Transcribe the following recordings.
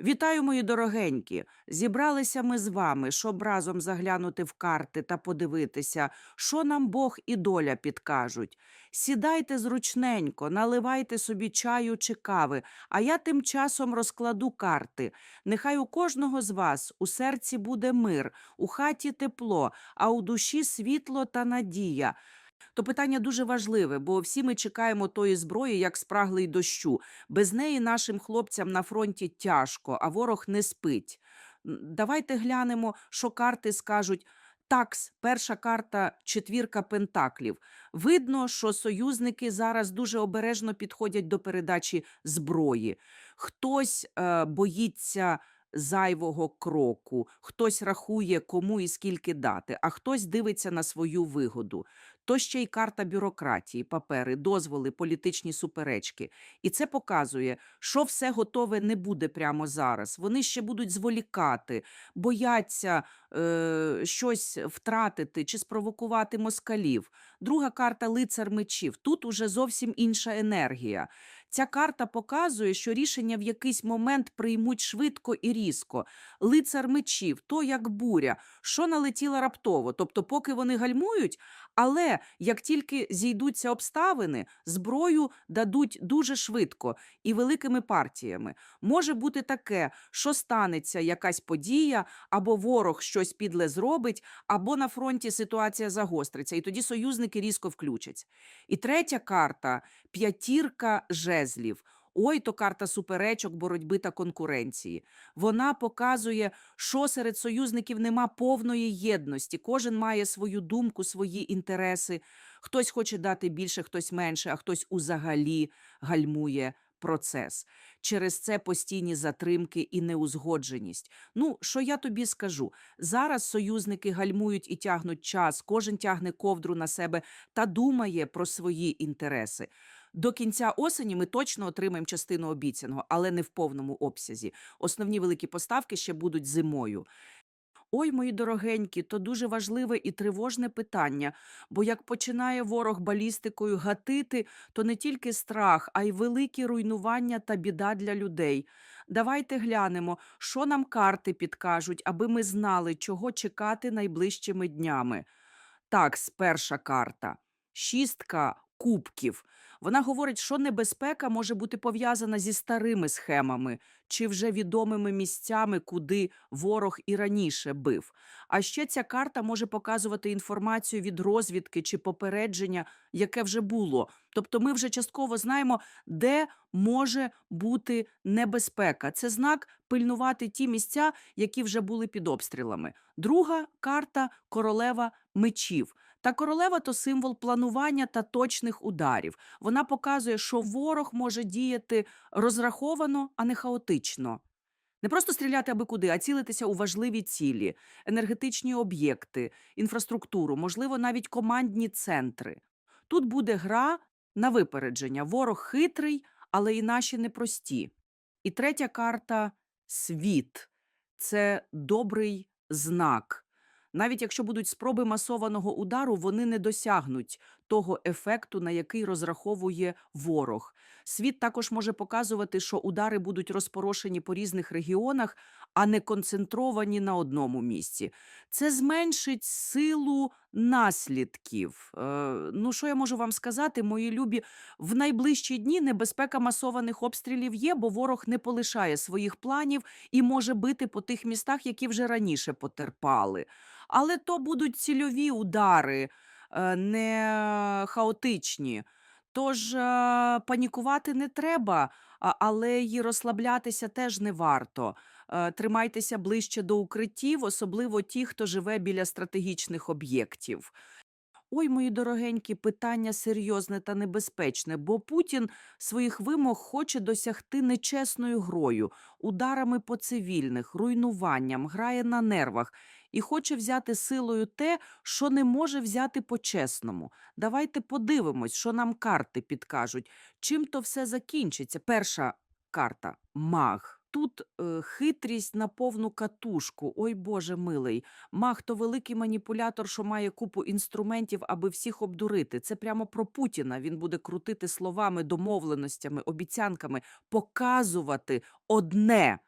Вітаю, мої дорогенькі! Зібралися ми з вами, щоб разом заглянути в карти та подивитися, що нам Бог і доля підкажуть. Сідайте зручненько, наливайте собі чаю чи кави, а я тим часом розкладу карти. Нехай у кожного з вас у серці буде мир, у хаті тепло, а у душі світло та надія. То питання дуже важливе, бо всі ми чекаємо тої зброї, як спраглий дощу. Без неї нашим хлопцям на фронті тяжко, а ворог не спить. Давайте глянемо, що карти скажуть. Такс, перша карта четвірка пентаклів. Видно, що союзники зараз дуже обережно підходять до передачі зброї. Хтось е, боїться зайвого кроку, хтось рахує, кому і скільки дати, а хтось дивиться на свою вигоду. То ще й карта бюрократії, папери, дозволи, політичні суперечки. І це показує, що все готове не буде прямо зараз. Вони ще будуть зволікати, бояться е, щось втратити чи спровокувати москалів. Друга карта лицар мечів. Тут уже зовсім інша енергія. Ця карта показує, що рішення в якийсь момент приймуть швидко і різко. Лицар мечів, то як буря, що налетіла раптово. Тобто, поки вони гальмують, але як тільки зійдуться обставини, зброю дадуть дуже швидко і великими партіями. Може бути таке, що станеться якась подія, або ворог щось підле зробить, або на фронті ситуація загостриться, і тоді союзники різко включаться. І третя карта п'ятірка жезлів. Ой, то карта суперечок, боротьби та конкуренції. Вона показує, що серед союзників нема повної єдності. Кожен має свою думку, свої інтереси. Хтось хоче дати більше, хтось менше, а хтось узагалі гальмує процес. Через це постійні затримки і неузгодженість. Ну, що я тобі скажу? Зараз союзники гальмують і тягнуть час, кожен тягне ковдру на себе та думає про свої інтереси. До кінця осені ми точно отримаємо частину обіцяного, але не в повному обсязі. Основні великі поставки ще будуть зимою. Ой, мої дорогенькі, то дуже важливе і тривожне питання, бо як починає ворог балістикою гатити, то не тільки страх, а й великі руйнування та біда для людей. Давайте глянемо, що нам карти підкажуть, аби ми знали, чого чекати найближчими днями. Так, перша карта. Шістка кубків. Вона говорить, що небезпека може бути пов'язана зі старими схемами чи вже відомими місцями, куди ворог і раніше бив. А ще ця карта може показувати інформацію від розвідки чи попередження, яке вже було. Тобто ми вже частково знаємо, де може бути небезпека. Це знак пильнувати ті місця, які вже були під обстрілами. Друга карта королева мечів. Та королева то символ планування та точних ударів. Вона показує, що ворог може діяти розраховано, а не хаотично. Не просто стріляти аби куди, а цілитися у важливі цілі, енергетичні об'єкти, інфраструктуру, можливо, навіть командні центри. Тут буде гра на випередження. Ворог хитрий, але і наші непрості. І третя карта світ це добрий знак. Навіть якщо будуть спроби масованого удару, вони не досягнуть того ефекту, на який розраховує ворог. Світ також може показувати, що удари будуть розпорошені по різних регіонах, а не концентровані на одному місці. Це зменшить силу наслідків. Е, ну, що я можу вам сказати, мої любі, в найближчі дні небезпека масованих обстрілів є, бо ворог не полишає своїх планів і може бити по тих містах, які вже раніше потерпали. Але то будуть цільові удари, е, не хаотичні. Тож е, панікувати не треба, але й розслаблятися теж не варто. Е, Тримайтеся ближче до укриттів, особливо ті, хто живе біля стратегічних об'єктів. Ой, мої дорогенькі, питання серйозне та небезпечне, бо Путін своїх вимог хоче досягти нечесною грою, ударами по цивільних, руйнуванням, грає на нервах і хоче взяти силою те, що не може взяти по-чесному. Давайте подивимось, що нам карти підкажуть. Чим то все закінчиться? Перша карта маг. Тут е, хитрість на повну катушку. Ой Боже милий. Мах то великий маніпулятор, що має купу інструментів, аби всіх обдурити. Це прямо про Путіна. Він буде крутити словами, домовленостями, обіцянками, показувати одне,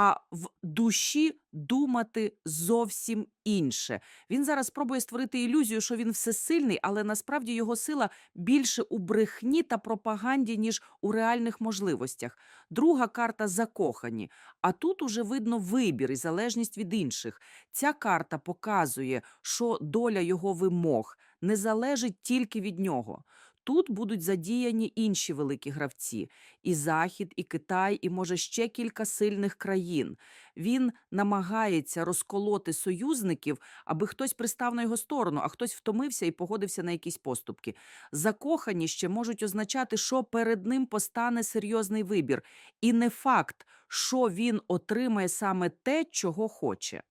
а в душі думати зовсім інше. Він зараз спробує створити ілюзію, що він всесильний, але насправді його сила більше у брехні та пропаганді, ніж у реальних можливостях. Друга карта закохані. А тут уже видно вибір і залежність від інших. Ця карта показує, що доля його вимог не залежить тільки від нього. Тут будуть задіяні інші великі гравці: і Захід, і Китай, і може ще кілька сильних країн. Він намагається розколоти союзників, аби хтось пристав на його сторону, а хтось втомився і погодився на якісь поступки. Закохані ще можуть означати, що перед ним постане серйозний вибір, і не факт, що він отримає саме те, чого хоче.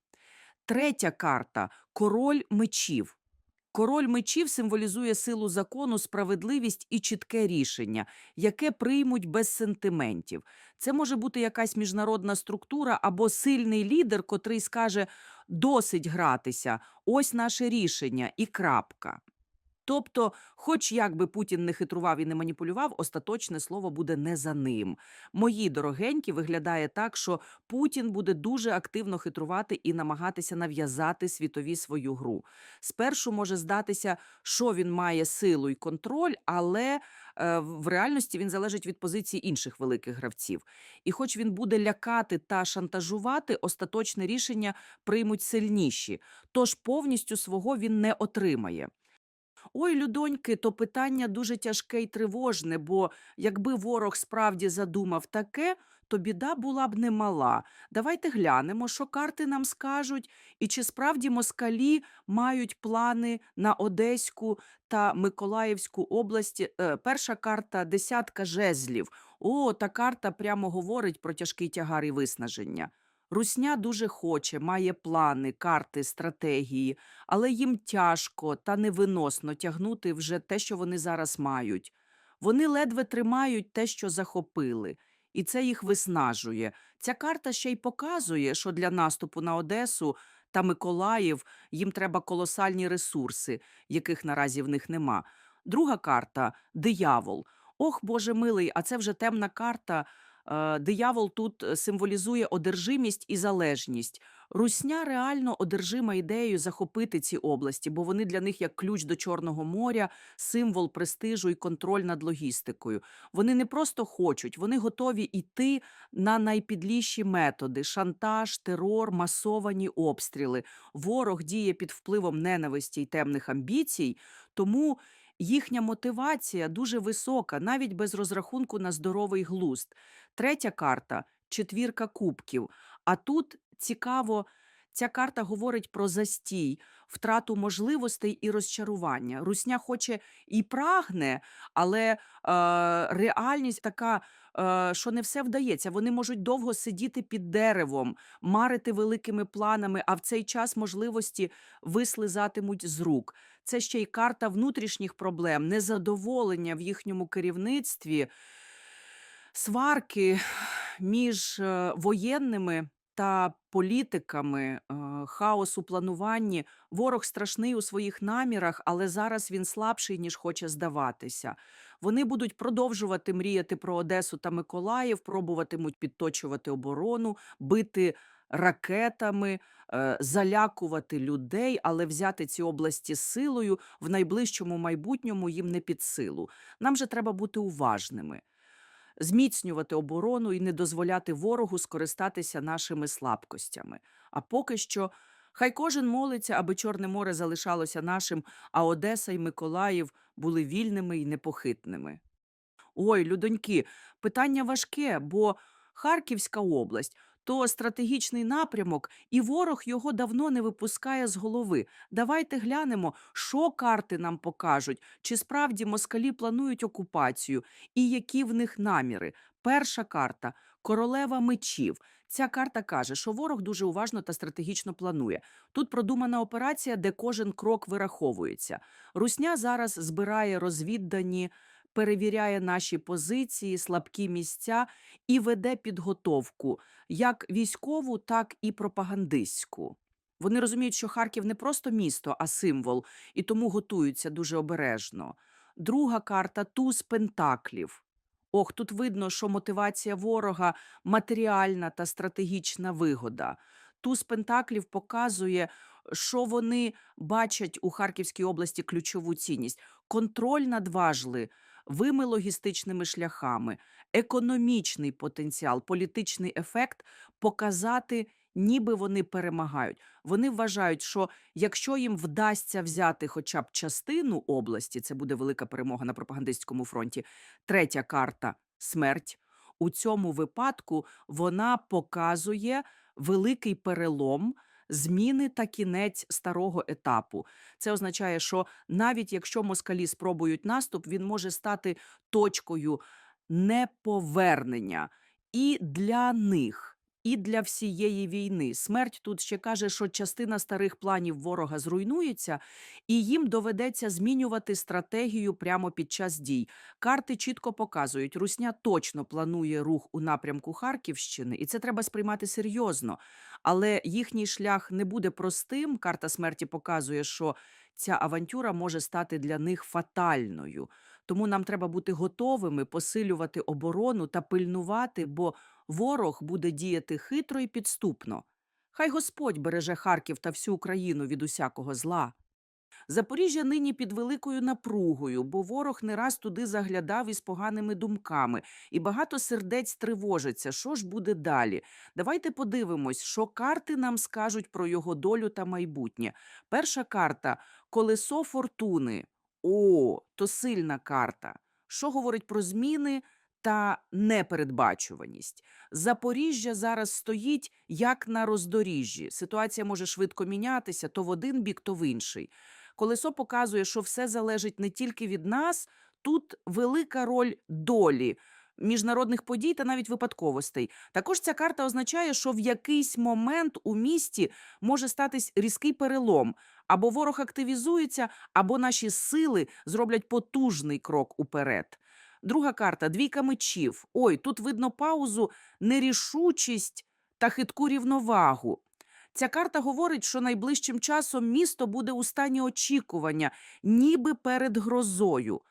Третя карта король мечів. Король мечів символізує силу закону, справедливість і чітке рішення, яке приймуть без сентиментів. Це може бути якась міжнародна структура або сильний лідер, котрий скаже: досить гратися, ось наше рішення і крапка. Тобто, хоч як би Путін не хитрував і не маніпулював, остаточне слово буде не за ним. Мої дорогенькі виглядає так, що Путін буде дуже активно хитрувати і намагатися нав'язати світові свою гру. Спершу може здатися, що він має силу і контроль, але е, в реальності він залежить від позиції інших великих гравців. І хоч він буде лякати та шантажувати, остаточне рішення приймуть сильніші, тож повністю свого він не отримає. Ой, людоньки, то питання дуже тяжке й тривожне, бо якби ворог справді задумав таке, то біда була б немала. Давайте глянемо, що карти нам скажуть, і чи справді москалі мають плани на Одеську та Миколаївську області. Е, перша карта десятка жезлів. О, та карта прямо говорить про тяжкий тягар і виснаження. Русня дуже хоче, має плани, карти, стратегії, але їм тяжко та невиносно тягнути вже те, що вони зараз мають. Вони ледве тримають те, що захопили, і це їх виснажує. Ця карта ще й показує, що для наступу на Одесу та Миколаїв їм треба колосальні ресурси, яких наразі в них нема. Друга карта диявол. Ох, Боже милий, а це вже темна карта. Е, Диявол тут е, символізує одержимість і залежність. Русня реально одержима ідеєю захопити ці області, бо вони для них як ключ до Чорного моря, символ престижу і контроль над логістикою. Вони не просто хочуть, вони готові йти на найпідліші методи: шантаж, терор, масовані обстріли. Ворог діє під впливом ненависті й темних амбіцій, тому. Їхня мотивація дуже висока, навіть без розрахунку на здоровий глузд. Третя карта четвірка кубків. А тут цікаво, ця карта говорить про застій, втрату можливостей і розчарування. Русня хоче і прагне, але е, реальність така. Е, Що не все вдається, вони можуть довго сидіти під деревом, марити великими планами, а в цей час можливості вислизатимуть з рук. Це ще й карта внутрішніх проблем, незадоволення в їхньому керівництві, сварки між е, воєнними та політиками, е, хаос у плануванні. Ворог страшний у своїх намірах, але зараз він слабший, ніж хоче здаватися. Вони будуть продовжувати мріяти про Одесу та Миколаїв, пробуватимуть підточувати оборону, бити ракетами, е, залякувати людей, але взяти ці області силою в найближчому майбутньому їм не під силу. Нам же треба бути уважними зміцнювати оборону і не дозволяти ворогу скористатися нашими слабкостями. А поки що. Хай кожен молиться, аби Чорне море залишалося нашим, а Одеса і Миколаїв були вільними і непохитними. Ой, людоньки, питання важке, бо Харківська область то стратегічний напрямок, і ворог його давно не випускає з голови. Давайте глянемо, що карти нам покажуть, чи справді москалі планують окупацію і які в них наміри. Перша карта королева мечів. Ця карта каже, що ворог дуже уважно та стратегічно планує. Тут продумана операція, де кожен крок вираховується. Русня зараз збирає розвіддані, перевіряє наші позиції, слабкі місця і веде підготовку як військову, так і пропагандистську. Вони розуміють, що Харків не просто місто, а символ, і тому готуються дуже обережно. Друга карта туз пентаклів. Ох, тут видно, що мотивація ворога матеріальна та стратегічна вигода. Туз Пентаклів показує, що вони бачать у Харківській області ключову цінність: контроль над важливими логістичними шляхами, економічний потенціал, політичний ефект показати, ніби вони перемагають. Вони вважають, що якщо їм вдасться взяти хоча б частину області, це буде велика перемога на пропагандистському фронті. Третя карта смерть. У цьому випадку вона показує великий перелом, зміни та кінець старого етапу. Це означає, що навіть якщо москалі спробують наступ, він може стати точкою неповернення і для них. І для всієї війни смерть тут ще каже, що частина старих планів ворога зруйнується, і їм доведеться змінювати стратегію прямо під час дій. Карти чітко показують, Русня точно планує рух у напрямку Харківщини, і це треба сприймати серйозно. Але їхній шлях не буде простим. Карта смерті показує, що ця авантюра може стати для них фатальною. Тому нам треба бути готовими посилювати оборону та пильнувати, бо ворог буде діяти хитро і підступно. Хай Господь береже Харків та всю Україну від усякого зла. Запоріжжя нині під великою напругою, бо ворог не раз туди заглядав із поганими думками, і багато сердець тривожиться. Що ж буде далі? Давайте подивимось, що карти нам скажуть про його долю та майбутнє. Перша карта колесо фортуни. О, то сильна карта. Що говорить про зміни та непередбачуваність? Запоріжжя зараз стоїть як на роздоріжжі. Ситуація може швидко мінятися то в один бік, то в інший. Колесо показує, що все залежить не тільки від нас, тут велика роль долі. Міжнародних подій та навіть випадковостей. Також ця карта означає, що в якийсь момент у місті може статись різкий перелом, або ворог активізується, або наші сили зроблять потужний крок уперед. Друга карта двійка мечів. Ой, тут видно паузу, нерішучість та хитку рівновагу. Ця карта говорить, що найближчим часом місто буде у стані очікування, ніби перед грозою.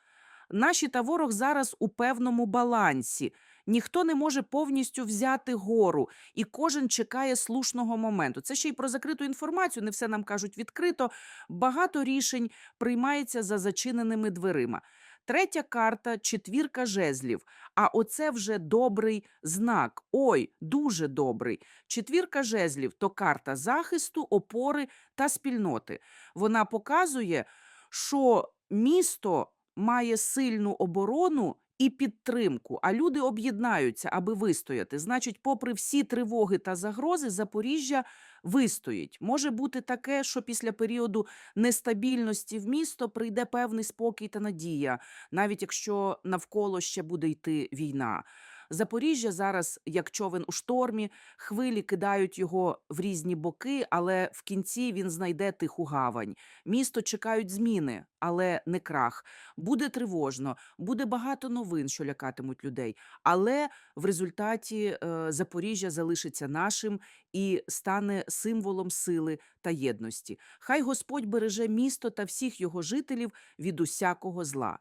Наші та ворог зараз у певному балансі. Ніхто не може повністю взяти гору, і кожен чекає слушного моменту. Це ще й про закриту інформацію. Не все нам кажуть відкрито. Багато рішень приймається за зачиненими дверима. Третя карта четвірка жезлів. А оце вже добрий знак. Ой, дуже добрий. Четвірка жезлів то карта захисту, опори та спільноти. Вона показує, що місто має сильну оборону і підтримку, а люди об'єднаються, аби вистояти. Значить, попри всі тривоги та загрози, Запоріжжя вистоїть. Може бути таке, що після періоду нестабільності в місто прийде певний спокій та надія, навіть якщо навколо ще буде йти війна. Запоріжжя зараз, як човен у штормі, хвилі кидають його в різні боки, але в кінці він знайде тиху гавань. Місто чекають зміни, але не крах. Буде тривожно, буде багато новин, що лякатимуть людей. Але в результаті е, Запоріжжя залишиться нашим і стане символом сили та єдності. Хай Господь береже місто та всіх його жителів від усякого зла.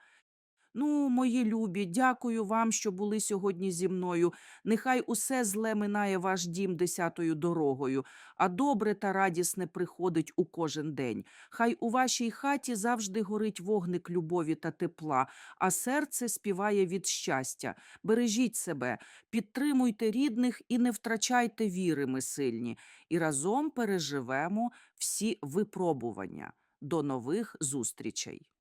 Ну, мої любі, дякую вам, що були сьогодні зі мною. Нехай усе зле минає ваш дім десятою дорогою, а добре та радісне приходить у кожен день. Хай у вашій хаті завжди горить вогник любові та тепла, а серце співає від щастя. Бережіть себе, підтримуйте рідних і не втрачайте віри, ми сильні, і разом переживемо всі випробування. До нових зустрічей!